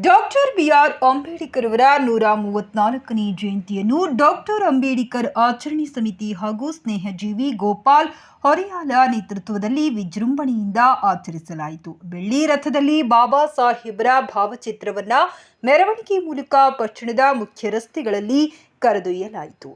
Doctor B R Ambedkar ಅವರ ನೂರ ಮೂವತ್ನಾಲ್ಕನೇ ಜಯಂತಿಯನ್ನು ಡಾಕ್ಟರ್ ಅಂಬೇಡ್ಕರ್ ಆಚರಣೆ ಸಮಿತಿ ಹಾಗೂ ಸ್ನೇಹಜೀವಿ ಗೋಪಾಲ್ ಹೊರೆಯಾಲ ನೇತೃತ್ವದಲ್ಲಿ ವಿಜೃಂಭಣೆಯಿಂದ ಆಚರಿಸಲಾಯಿತು. ಬೆಳ್ಳಿ ರಥದಲ್ಲಿ ಬಾಬಾ ಸಾಹೇಬರ ಭಾವಚಿತ್ರವನ್ನ ಮೆರವಣಿಗೆ ಮೂಲಕ ಪಟ್ಟಣದ ಮುಖ್ಯ ರಸ್ತೆಗಳಲ್ಲಿ ಕರೆದೊಯ್ಯಲಾಯಿತು.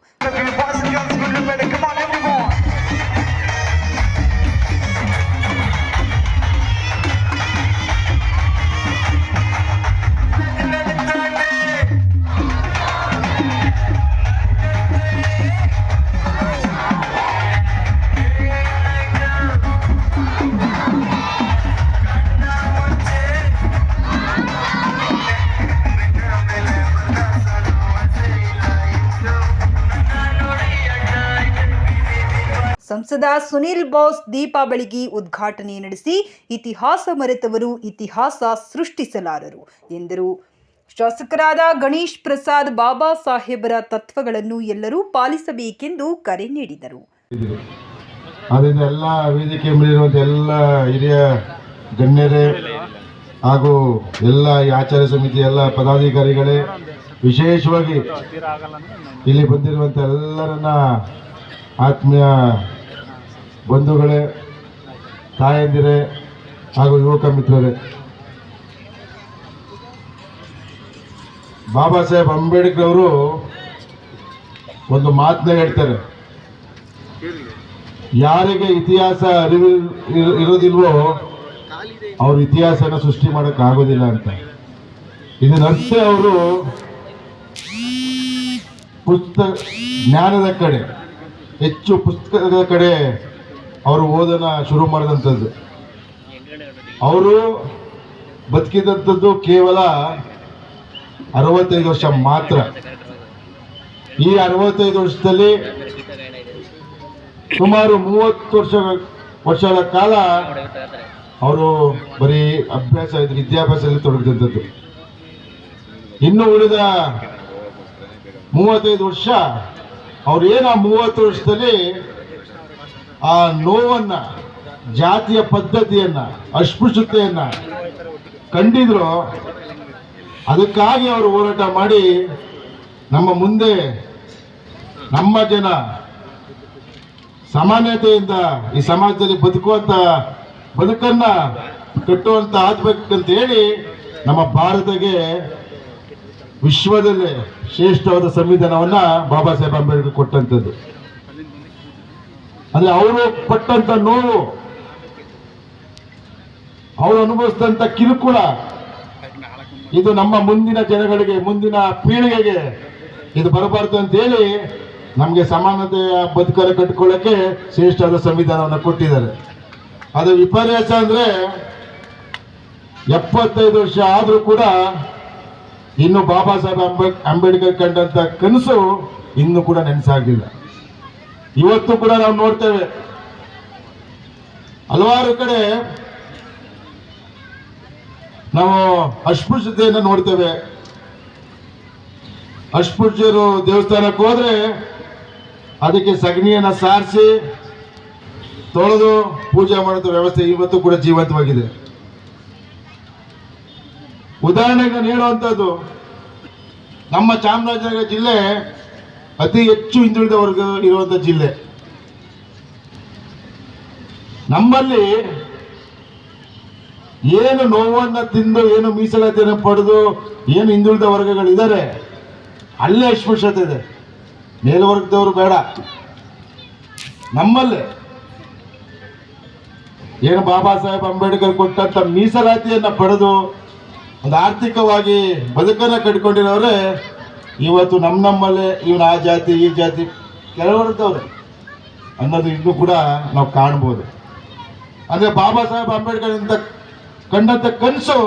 ಸಂಸದ ಸುನಿಲ್ ಬೋಸ್ ದೀಪಾವಳಿಗೆ ಉದ್ಘಾಟನೆ ನಡೆಸಿ ಇತಿಹಾಸ ಮರೆತವರು ಇತಿಹಾಸ ಸೃಷ್ಟಿಸಲಾರರು ಎಂದರು. ಶಾಸಕರಾದ ಗಣೇಶ್ ಪ್ರಸಾದ್ ಬಾಬಾ ಸಾಹೇಬರ ತತ್ವಗಳನ್ನು ಎಲ್ಲರೂ ಪಾಲಿಸಬೇಕೆಂದು ಕರೆ ನೀಡಿದರು. ಆದ್ದರಿಂದ ಎಲ್ಲ ವೇದಿಕೆ ಎಲ್ಲ ಹಿರಿಯ ಗಣ್ಯರೇ ಹಾಗೂ ಎಲ್ಲ ಆಚಾರ ಸಮಿತಿ ಎಲ್ಲ ಪದಾಧಿಕಾರಿಗಳೇ ವಿಶೇಷವಾಗಿ ಇಲ್ಲಿ ಬಂದಿರುವಂಥ ಎಲ್ಲರನ್ನ ಆತ್ಮೀಯ ಬಂಧುಗಳೇ, ತಾಯಂದಿರೇ ಹಾಗೂ ಯುವಕ ಮಿತ್ರರೇ, ಬಾಬಾ ಸಾಹೇಬ್ ಅಂಬೇಡ್ಕರ್ ಅವರು ಒಂದು ಮಾತನ್ನ ಹೇಳ್ತಾರೆ. ಯಾರಿಗೆ ಇತಿಹಾಸ ಅರಿವು ಇರ್- ಇರೋದಿಲ್ವೋ ಅವ್ರ ಇತಿಹಾಸನ ಸೃಷ್ಟಿ ಮಾಡಕ್ ಆಗೋದಿಲ್ಲ ಅಂತ. ಇದು ಅರ್ಥ ಅವರು ಪುಸ್ತಕ ಜ್ಞಾನದ ಕಡೆ, ಹೆಚ್ಚು ಪುಸ್ತಕದ ಕಡೆ ಅವರು ಓದನ ಶುರು ಮಾಡಿದಂಥದ್ದು. ಅವರು ಬದುಕಿದಂಥದ್ದು ಕೇವಲ ಅರವತ್ತೈದು ವರ್ಷ ಮಾತ್ರ. ಈ ಅರವತ್ತೈದು ವರ್ಷದಲ್ಲಿ ಸುಮಾರು ಮೂವತ್ತು ವರ್ಷ ವರ್ಷಗಳ ಕಾಲ ಅವರು ಬರೀ ಅಭ್ಯಾಸ ವಿದ್ಯಾಭ್ಯಾಸದಲ್ಲಿ ತೊಡಗಿದಂಥದ್ದು. ಇನ್ನು ಉಳಿದ ಮೂವತ್ತೈದು ವರ್ಷ ಅವ್ರು ಏನು ಆ ಮೂವತ್ತು ವರ್ಷದಲ್ಲಿ ಆ ನೋವನ್ನ, ಜಾತಿಯ ಪದ್ಧತಿಯನ್ನ, ಅಸ್ಪೃಶ್ಯತೆಯನ್ನ ಕಂಡಿದ್ರು, ಅದಕ್ಕಾಗಿ ಅವರು ಹೋರಾಟ ಮಾಡಿ ನಮ್ಮ ಮುಂದೆ ನಮ್ಮ ಜನ ಸಾಮಾನ್ಯತೆಯಿಂದ ಈ ಸಮಾಜದಲ್ಲಿ ಬದುಕುವಂತ ಬದುಕನ್ನ ಕಟ್ಟುವಂತ ಆಗ್ಬೇಕಂತ ಹೇಳಿ ನಮ್ಮ ಭಾರತಕ್ಕೆ ವಿಶ್ವದಲ್ಲೇ ಶ್ರೇಷ್ಠವಾದ ಸಂವಿಧಾನವನ್ನ ಬಾಬಾ ಸಾಹೇಬ್ ಅಂಬೇಡ್ಕರ್ ಕೊಟ್ಟಂಥದ್ದು. ಅಂದ್ರೆ ಅವರು ಪಟ್ಟಂತ ನೋವು ಅವರು ಅನುಭವಿಸಿದಂತ ಕಿರುಕುಳ, ಇದು ನಮ್ಮ ಮುಂದಿನ ಜನಗಳಿಗೆ, ಮುಂದಿನ ಪೀಳಿಗೆಗೆ ಇದು ಬರಬಾರ್ದು ಅಂತ ಹೇಳಿ ನಮಗೆ ಸಮಾನತೆಯ ಬದುಕನ್ನು ಕಟ್ಕೊಳ್ಳೋಕೆ ಶ್ರೇಷ್ಠವಾದ ಸಂವಿಧಾನವನ್ನು ಕೊಟ್ಟಿದ್ದಾರೆ. ಅದು ವಿಪರ್ಯಾಸ ಅಂದ್ರೆ ಎಪ್ಪತ್ತೈದು ವರ್ಷ ಆದರೂ ಕೂಡ ಇನ್ನು ಬಾಬಾ ಸಾಹೇಬ್ ಅಂಬೇಡ್ಕರ್ ಕಂಡಂತ ಕನಸು ಇನ್ನೂ ಕೂಡ ನೆನೆಸಾಗಿಲ್ಲ ಇವತ್ತು ಕೂಡ ನಾವು ನೋಡ್ತೇವೆ. ಹಲವಾರು ಕಡೆ ನಾವು ಅಸ್ಪೃಶ್ಯತೆಯನ್ನು ನೋಡ್ತೇವೆ. ಅಸ್ಪೃಶ್ಯರು ದೇವಸ್ಥಾನಕ್ಕೆ ಹೋದ್ರೆ ಅದಕ್ಕೆ ಸಗಣಿಯನ್ನು ಸಾರಿಸಿ ತೊಳೆದು ಪೂಜೆ ಮಾಡುವಂತ ವ್ಯವಸ್ಥೆ ಇವತ್ತು ಕೂಡ ಜೀವಂತವಾಗಿದೆ. ಉದಾಹರಣೆಗೆ ನೀಡುವಂಥದ್ದು ನಮ್ಮ ಚಾಮರಾಜನಗರ ಜಿಲ್ಲೆ ಅತಿ ಹೆಚ್ಚು ಹಿಂದುಳಿದ ವರ್ಗ ಇರುವಂತ ಜಿಲ್ಲೆ. ನಮ್ಮಲ್ಲಿ ಏನು ನೋವನ್ನ ತಿಂದು, ಏನು ಮೀಸಲಾತಿಯನ್ನು ಪಡೆದು, ಏನು ಹಿಂದುಳಿದ ವರ್ಗಗಳಿದ್ದಾರೆ, ಅಲ್ಲೇ ಅಸ್ಪೃಶ್ಯತೆ ಇದೆ. ಮೇಲ್ವರ್ಗದವರು ಬೇಡ. ನಮ್ಮಲ್ಲೇ ಏನು ಬಾಬಾ ಸಾಹೇಬ್ ಅಂಬೇಡ್ಕರ್ ಕೊಟ್ಟಂತ ಮೀಸಲಾತಿಯನ್ನ ಪಡೆದು, ಒಂದು ಆರ್ಥಿಕವಾಗಿ ಬದುಕನ್ನ ಕಟ್ಕೊಂಡಿರೋರೆ ಇವತ್ತು ನಮ್ಮ ನಮ್ಮಲ್ಲೇ ಇವನು ಆ ಜಾತಿ ಈ ಜಾತಿ ಕೆಲವರಿದ್ದವ್ರೆ. ಅನ್ನೋದು ಇನ್ನೂ ಕೂಡ ನಾವು ಕಾಣ್ಬೋದು. ಅಂದ್ರೆ ಬಾಬಾ ಸಾಹೇಬ್ ಅಂಬೇಡ್ಕರ್ ಅಂತ ಕಂಡಂತ ಕನಸು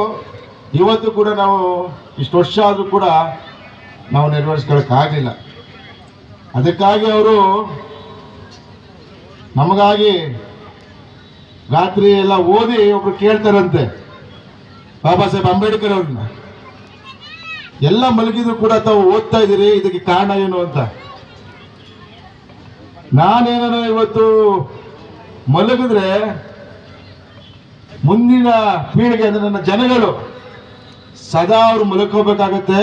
ಇವತ್ತು ಕೂಡ ನಾವು ಇಷ್ಟು ವರ್ಷ ಆದರೂ ಕೂಡ ನಾವು ನೆರವೇರಿಸ್ಕೊಳ್ಳೋಕ್ಕಾಗಲಿಲ್ಲ ಅದಕ್ಕಾಗಿ ಅವರು ನಮಗಾಗಿ ರಾತ್ರಿ ಎಲ್ಲ ಓದಿ ಒಬ್ರು ಕೇಳ್ತಾರಂತೆ, ಬಾಬಾ ಸಾಹೇಬ್ ಅಂಬೇಡ್ಕರ್ ಅವ್ರನ್ನ. ಎಲ್ಲ ಮಲಗಿದ್ರು ಕೂಡ ತಾವು ಓದ್ತಾ ಇದ್ದೀರಿ, ಇದಕ್ಕೆ ಕಾರಣ ಏನು ಅಂತ? ನಾನೇನ ಇವತ್ತು ಮಲಗಿದ್ರೆ ಮುಂದಿನ ಪೀಳಿಗೆ ಅಂದ್ರೆ ನನ್ನ ಜನಗಳು ಸದಾ ಅವ್ರು ಮಲ್ಕೋಬೇಕಾಗತ್ತೆ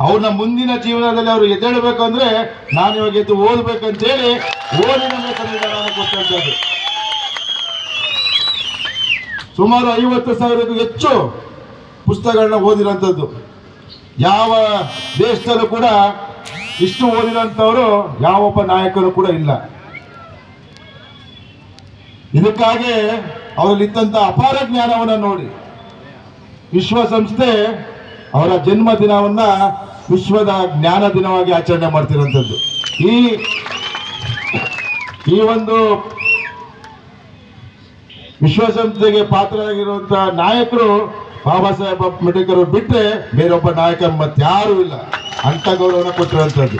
ಅವ್ರನ್ನ ಮುಂದಿನ ಜೀವನದಲ್ಲಿ ಅವ್ರು ಎದ್ದೇಳಬೇಕಂದ್ರೆ ನಾನು ಇವಾಗ ಎದ್ದು ಓದ್ಬೇಕಂತೇಳಿ ಓದಿನ ಕೊಟ್ಟಂತದ್ದು ಸುಮಾರು ಐವತ್ತು ಸಾವಿರಕ್ಕೂ ಹೆಚ್ಚು ಪುಸ್ತಕಗಳನ್ನ ಓದಿರೋಂಥದ್ದು ಯಾವ ದೇಶದಲ್ಲೂ ಕೂಡ ಇಷ್ಟು ಓದಿರೋಂಥವ್ರು ಯಾವೊಬ್ಬ ನಾಯಕರು ಕೂಡ ಇಲ್ಲ. ಇದಕ್ಕಾಗಿ ಅವರಲ್ಲಿದ್ದಂಥ ಅಪಾರ ಜ್ಞಾನವನ್ನು ನೋಡಿ ವಿಶ್ವಸಂಸ್ಥೆ ಅವರ ಜನ್ಮ ದಿನವನ್ನ ವಿಶ್ವದ ಜ್ಞಾನ ದಿನವಾಗಿ ಆಚರಣೆ ಮಾಡ್ತಿರುವಂಥದ್ದು. ಈ ಈ ಒಂದು ವಿಶ್ವಸಂಸ್ಥೆಗೆ ಪಾತ್ರರಾಗಿರುವಂತಹ ನಾಯಕರು ಬಾಬಾ ಸಾಹೇಬ್ ಅಂಬೇಡ್ಕರ್ ಅವ್ರು ಬಿಟ್ರೆ ಬೇರೊಬ್ಬ ನಾಯಕ ಮತ್ತಾರೂ ಇಲ್ಲ. ಅಂತ ಗೌರವನ ಕೊಟ್ಟಿರುವಂತದ್ದು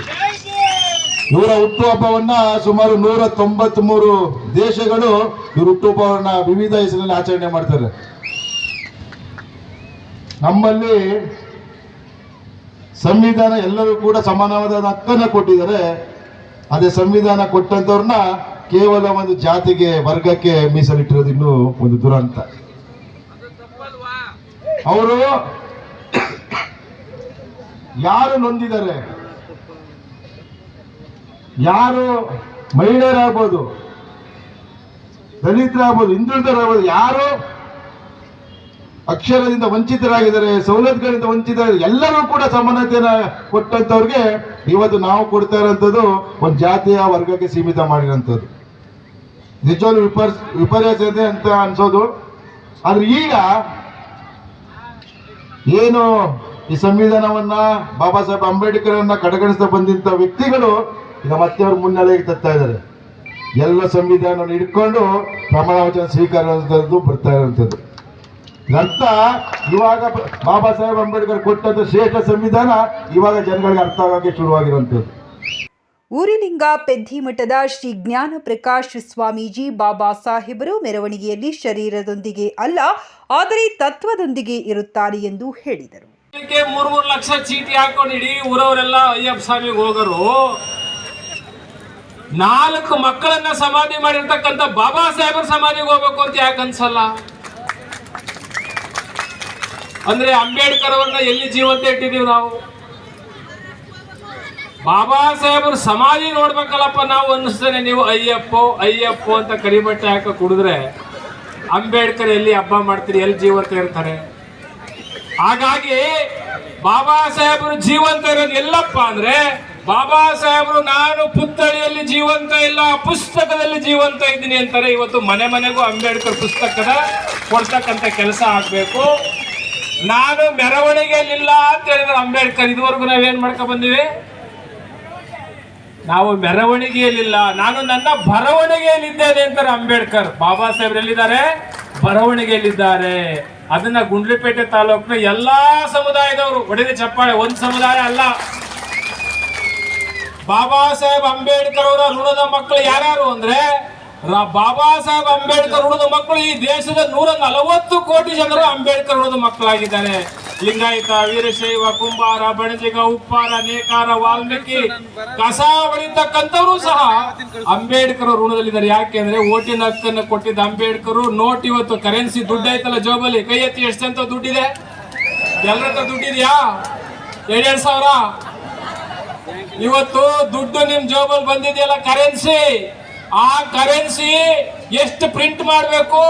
ಇವರ ಹುಟ್ಟುಹಬ್ಬವನ್ನ ಸುಮಾರು ನೂರ ತೊಂಬತ್ತ್ ಮೂರು ದೇಶಗಳು ಇವ್ರ ಹುಟ್ಟುಹಬ್ಬವನ್ನ ವಿವಿಧ ಹೆಸರಿನಲ್ಲಿ ಆಚರಣೆ ಮಾಡ್ತಾರೆ. ನಮ್ಮಲ್ಲಿ ಸಂವಿಧಾನ ಎಲ್ಲರೂ ಕೂಡ ಸಮಾನವಾದ ಹಕ್ಕನ್ನ ಕೊಟ್ಟಿದ್ದಾರೆ. ಅದೇ ಸಂವಿಧಾನ ಕೊಟ್ಟಂತವ್ರನ್ನ ಕೇವಲ ಒಂದು ಜಾತಿಗೆ, ವರ್ಗಕ್ಕೆ ಮೀಸಲಿಟ್ಟಿರೋದು ಇನ್ನೂ ಒಂದು ದುರಂತ. ಅವರು ಯಾರು ನೊಂದಿದ್ದಾರೆ? ಯಾರು ಮಹಿಳೆಯರಾಗ್ಬೋದು? ದಲಿತರಾಗ್ಬೋದು? ಹಿಂದುಳಿದರಾಗ್ಬೋದು ಯಾರು ಅಕ್ಷರದಿಂದ ವಂಚಿತರಾಗಿದ್ದಾರೆ, ಸವಲತ್ತುಗಳಿಂದ ವಂಚಿತ ಎಲ್ಲರೂ ಕೂಡ ಸಮಾನತೆಯನ್ನು ಕೊಟ್ಟಂಥವ್ರಿಗೆ ಇವತ್ತು ನಾವು ಕೊಡ್ತಾ ಇರೋಂಥದ್ದು ಒಂದು ಜಾತಿಯ ವರ್ಗಕ್ಕೆ ಸೀಮಿತ ಮಾಡಿರೋಂಥದ್ದು. ನಿಜವಾಗ್ಲೂ ವಿಪರ್, ವಿಪರ್ಯಾಸ ಇದೆ ಅಂತ ಅನ್ಸೋದು. ಆದ್ರೆ ಈಗ ಏನು ಈ ಸಂವಿಧಾನವನ್ನ ಬಾಬಾ ಸಾಹೇಬ್ ಅಂಬೇಡ್ಕರ್ ಅನ್ನ ಕಡೆಗಣಿಸ್ತಾ ಬಂದಂತ ವ್ಯಕ್ತಿಗಳು ಈಗ ಮತ್ತೆ ಅವ್ರ ಮುನ್ನೆಲೆಗೆ ತರ್ತಾ ಇದ್ದಾರೆ. ಎಲ್ಲ ಸಂವಿಧಾನವನ್ನು ಹಿಡ್ಕೊಂಡು ಪ್ರಮಾಣ ವಚನ ಸ್ವೀಕಾರ ಬರ್ತಾ ಇರುವಂಥದ್ದು. ಅರ್ಥ ಇವಾಗ ಬಾಬಾ ಸಾಹೇಬ್ ಅಂಬೇಡ್ಕರ್ ಕೊಟ್ಟಂತ ಶ್ರೇಷ್ಠ ಸಂವಿಧಾನ ಇವಾಗ ಜನಗಳಿಗೆ ಅರ್ಥ ಶುರುವಾಗಿರುವಂತದ್ದು ಶುರುವಾಗಿರುವಂಥದ್ದು. ಊರಿಲಿಂಗ ಪೆದ್ದಿಮಠದ ಶ್ರೀ ಜ್ಞಾನ ಪ್ರಕಾಶ್ ಸ್ವಾಮೀಜಿ ಬಾಬಾ ಸಾಹೇಬರು ಮೆರವಣಿಗೆಯಲ್ಲಿ ಶರೀರದೊಂದಿಗೆ ಅಲ್ಲ, ಆದರೆ ತತ್ವದೊಂದಿಗೆ ಇರುತ್ತಾರೆ ಎಂದು ಹೇಳಿದರು. ಮೂರು ಮೂರ್ ಲಕ್ಷ ಚೀಟಿ ಹಾಕೊಂಡು ಇಡೀ ಊರವರೆಲ್ಲ ಅಯ್ಯಪ್ಪ ಸ್ವಾಮಿಗೆ ಹೋಗರು. ನಾಲ್ಕು ಮಕ್ಕಳನ್ನ ಸಮಾಧಿ ಮಾಡಿರ್ತಕ್ಕಂಥ ಬಾಬಾ ಸಾಹೇಬರ ಸಮಾಧಿಗೆ ಹೋಗ್ಬೇಕು ಅಂತ ಯಾಕೆ ಅನ್ಸಲ್ಲ? ಅಂದ್ರೆ ಅಂಬೇಡ್ಕರ್ ಅವ್ರನ್ನ ಎಲ್ಲಿ ಜೀವಂತ ಇಟ್ಟಿದೀವಿ ನಾವು? ಬಾಬಾ ಸಾಹೇಬ್ರ ಸಮಾಧಿ ನೋಡ್ಬೇಕಲ್ಲಪ್ಪ ನಾವು ಅನ್ನಿಸ್ತೇನೆ. ನೀವು ಅಯ್ಯಪ್ಪೋ ಅಯ್ಯಪ್ಪೋ ಅಂತ ಕರಿಬಟ್ಟೆ ಹಾಕ ಕುಡಿದ್ರೆ ಅಂಬೇಡ್ಕರ್ ಎಲ್ಲಿ ಹಬ್ಬ ಮಾಡ್ತೀರಿ, ಎಲ್ಲಿ ಜೀವಂತ ಇರ್ತಾರೆ? ಹಾಗಾಗಿ ಬಾಬಾ ಸಾಹೇಬರು ಜೀವಂತ ಇರೋದು ಎಲ್ಲಪ್ಪ ಅಂದ್ರೆ, ಬಾಬಾ ಸಾಹೇಬರು ನಾನು ಪುತ್ಥಳಿಯಲ್ಲಿ ಜೀವಂತ ಇಲ್ಲ, ಪುಸ್ತಕದಲ್ಲಿ ಜೀವಂತ ಇದ್ದೀನಿ ಅಂತಾರೆ. ಇವತ್ತು ಮನೆ ಮನೆಗೂ ಅಂಬೇಡ್ಕರ್ ಪುಸ್ತಕದ ಕೊಡ್ತಕ್ಕಂಥ ಕೆಲಸ ಆಗ್ಬೇಕು. ನಾನು ಮೆರವಣಿಗೆಯಲ್ಲಿಲ್ಲ ಅಂತ ಹೇಳಿದ್ರೆ ಅಂಬೇಡ್ಕರ್, ಇದುವರೆಗೂ ನಾವೇನ್ ಮಾಡ್ಕೊ ಬಂದಿವಿ? ನಾವು ಮೆರವಣಿಗೆಯಲ್ಲಿಲ್ಲ. ನಾನು ನನ್ನ ಬರವಣಿಗೆಯಲ್ಲಿದ್ದೇನೆ ಅಂತಾರೆ ಅಂಬೇಡ್ಕರ್. ಬಾಬಾ ಸಾಹೇಬ್ರು ಎಲ್ಲಿದ್ದಾರೆ? ಬರವಣಿಗೆಯಲ್ಲಿದ್ದಾರೆ ಅದನ್ನ ಗುಂಡ್ಲಿಪೇಟೆ ತಾಲೂಕಿನ ಎಲ್ಲಾ ಸಮುದಾಯದವರು ಒಡೆದ ಚಪ್ಪಾಳೆ ಒಂದ್ ಸಮುದಾಯ ಅಲ್ಲ. ಬಾಬಾ ಸಾಹೇಬ್ ಅಂಬೇಡ್ಕರ್ ಅವರ ಋಣದ ಮಕ್ಕಳು ಯಾರ್ಯಾರು ಅಂದ್ರೆ ಬಾಬಾ ಸಾಹೇಬ್ ಅಂಬೇಡ್ಕರ್ ಋಣದ ಮಕ್ಕಳು ಈ ದೇಶದ ನೂರ ನಲವತ್ತು ಕೋಟಿ ಜನರು ಅಂಬೇಡ್ಕರ್ ಋಣದ ಮಕ್ಕಳಾಗಿದ್ದಾರೆ. ಲಿಂಗಾಯತ, ವೀರಶೈವ, ಕುಂಬಾರ, ಬಣಜಿಗ, ಉಪ್ಪಾರ, ನೇಕಾರ, ವಾಲ್ಮೀಕಿ ಕಸ ಸಹ ಅಂಬೇಡ್ಕರ್ ಋಣದಲ್ಲಿದ್ದಾರೆ. ಯಾಕೆಂದ್ರೆ ಓಟಿನ ಹಕ್ಕನ್ನು ಕೊಟ್ಟಿದ್ದ ಅಂಬೇಡ್ಕರ್ ನೋಟ್ ಇವತ್ತು ಕರೆನ್ಸಿ ದುಡ್ಡು ಐತಲ್ಲ ಜೋಬಲ್ಲಿ. ಕೈ ಎತ್ತಿ ಎಷ್ಟಂತ ದುಡ್ಡಿದೆ? ಎಲ್ಲರ ದುಡ್ಡಿದ್ಯಾ? ಎರಡೆರಡು ಸಾವಿರ? ಇವತ್ತು ದುಡ್ಡು ನಿಮ್ ಜೋಬಲ್ ಬಂದಿದೆಯಲ್ಲ ಕರೆನ್ಸಿ. ಆ ಕರೆನ್ಸಿ ಎಷ್ಟು ಪ್ರಿಂಟ್ ಮಾಡಬೇಕು?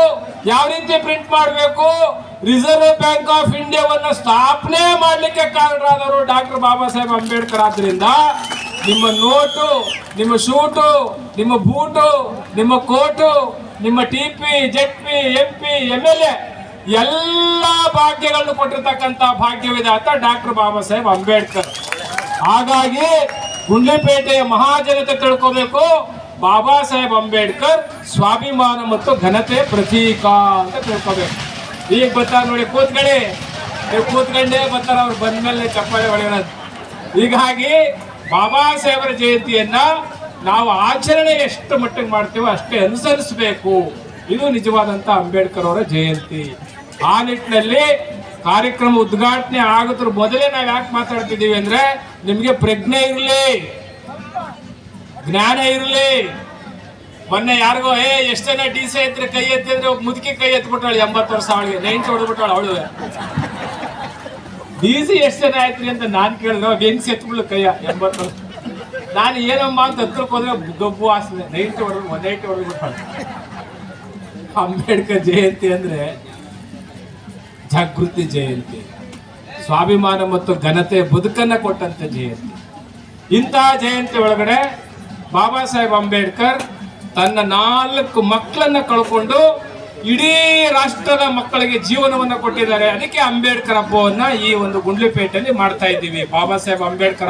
ಯಾವ ರೀತಿ ಪ್ರಿಂಟ್ ಮಾಡಬೇಕು? ರಿಸರ್ವ್ ಬ್ಯಾಂಕ್ ಆಫ್ ಇಂಡಿಯಾವನ್ನ ಸ್ಥಾಪನೆ ಮಾಡಲಿಕ್ಕೆ ಕಾರಣರಾದವರು ಡಾಕ್ಟರ್ ಬಾಬಾ ಸಾಹೇಬ್ ಅಂಬೇಡ್ಕರ್ ಆದ್ರಿಂದ ನಿಮ್ಮ ನೋಟು, ನಿಮ್ಮ ಶೂಟು, ನಿಮ್ಮ ಬೂಟು, ನಿಮ್ಮ ಕೋಟು, ನಿಮ್ಮ T P Z P, M P M L A ಎಲ್ಲ ಭಾಗ್ಯಗಳನ್ನು ಕೊಟ್ಟಿರ್ತಕ್ಕಂಥ ಭಾಗ್ಯವಿದೆ ಅಂತ ಡಾಕ್ಟರ್ ಬಾಬಾ ಸಾಹೇಬ್ ಅಂಬೇಡ್ಕರ್. ಹಾಗಾಗಿ ಗುಂಡ್ಲಿಪೇಟೆಯ ಮಹಾಜನತೆ ತಿಳ್ಕೋಬೇಕು. ಬಾಬಾ ಸಾಹೇಬ್ ಅಂಬೇಡ್ಕರ್ ಸ್ವಾಭಿಮಾನ ಮತ್ತು ಘನತೆ ಪ್ರತೀಕ ಅಂತ ತಿಳ್ಕೋಬೇಕು. ಈಗ ಬರ್ತಾರ ನೋಡಿ ನೀವು ಕೂತ್ಕೊಂಡೇ ಬರ್ತಾರ, ಅವ್ರು ಬಂದ್ಮೇಲೆ ಚಪ್ಪಾಳೆ ಹೊಡೆಯೋಣ ಹೀಗಾಗಿ ಬಾಬಾ ಸಾಹೇಬರ ಜಯಂತಿಯನ್ನ ನಾವು ಆಚರಣೆ ಎಷ್ಟು ಮಟ್ಟಿಗೆ ಮಾಡ್ತೀವೋ ಅಷ್ಟೇ ಅನುಸರಿಸಬೇಕು. ಇದು ನಿಜವಾದಂತ ಅಂಬೇಡ್ಕರ್ ಅವರ ಜಯಂತಿ. ಆ ನಿಟ್ಟಿನಲ್ಲಿ ಕಾರ್ಯಕ್ರಮ ಉದ್ಘಾಟನೆ ಆಗೋದ್ರ ಮೊದಲೇ ನಾವು ಯಾಕೆ ಮಾತಾಡ್ತಿದ್ದೀವಿ ಅಂದ್ರೆ, ನಿಮ್ಗೆ ಪ್ರಜ್ಞೆ ಇರಲಿ, ಜ್ಞಾನ ಇರಲಿ. ಮೊನ್ನೆ ಯಾರಿಗೋ, ಏ, ಎಷ್ಟು ಜನ ಡಿ ಸಿ ಐತ್ರಿ ಕೈ ಎತ್ತಿದ್ರೆ ಒಬ್ಬ ಮುದುಕಿ ಕೈ ಎತ್ಬಿಟ್ಟಾಳೆ, ಎಂಬತ್ತು ವರ್ಷ ಅವಳಿಗೆ. ನೈನ್ಟಿ ಹೊಡೆದ್ಬಿಟ್ಟಾಳು ಅವಳು. ಡಿ ಸಿ ಎಷ್ಟು ಜನ ಆಯ್ತ್ರಿ ಅಂತ ನಾನು ಕೇಳಿದ್ರೆ ಹೆಂಗ್ ಎತ್ಬಿಡ್ಲು ಕೈಯ, ಎಂಬತ್ತು ವರ್ಷ. ನಾನು ಏನಮ್ಮ ಅಂತ ಹತ್ರಕ್ಕೆ ಹೋದ್ರೆ ಗಬ್ಬು ವಾಸನೆ ನೈಂಟಿ ಹೊಡೆದು ಒನ್ ನೈಂಟಿ ಹೊಡೆದು ಅಂಬೇಡ್ಕರ್ ಜಯಂತಿ ಅಂದ್ರೆ ಜಾಗೃತಿ ಜಯಂತಿ. ಸ್ವಾಭಿಮಾನ ಮತ್ತು ಘನತೆ ಬದುಕನ್ನ ಕೊಟ್ಟಂತ ಜಯಂತಿ. ಇಂತಹ ಜಯಂತಿ ಒಳಗಡೆ ಬಾಬಾ ಸಾಹೇಬ್ ಅಂಬೇಡ್ಕರ್ ತನ್ನ ನಾಲ್ಕು ಮಕ್ಕಳನ್ನ ಕಳ್ಕೊಂಡು ಇಡೀ ರಾಷ್ಟ್ರದ ಮಕ್ಕಳಿಗೆ ಜೀವನವನ್ನ ಕೊಟ್ಟಿದ್ದಾರೆ. ಅದಕ್ಕೆ ಅಂಬೇಡ್ಕರ್ ಹಬ್ಬವನ್ನ ಈ ಒಂದು ಗುಂಡ್ಲುಪೇಟೆಯಲ್ಲಿ ಮಾಡ್ತಾ ಇದ್ದೀವಿ. ಬಾಬಾ ಸಾಹೇಬ್ ಅಂಬೇಡ್ಕರ್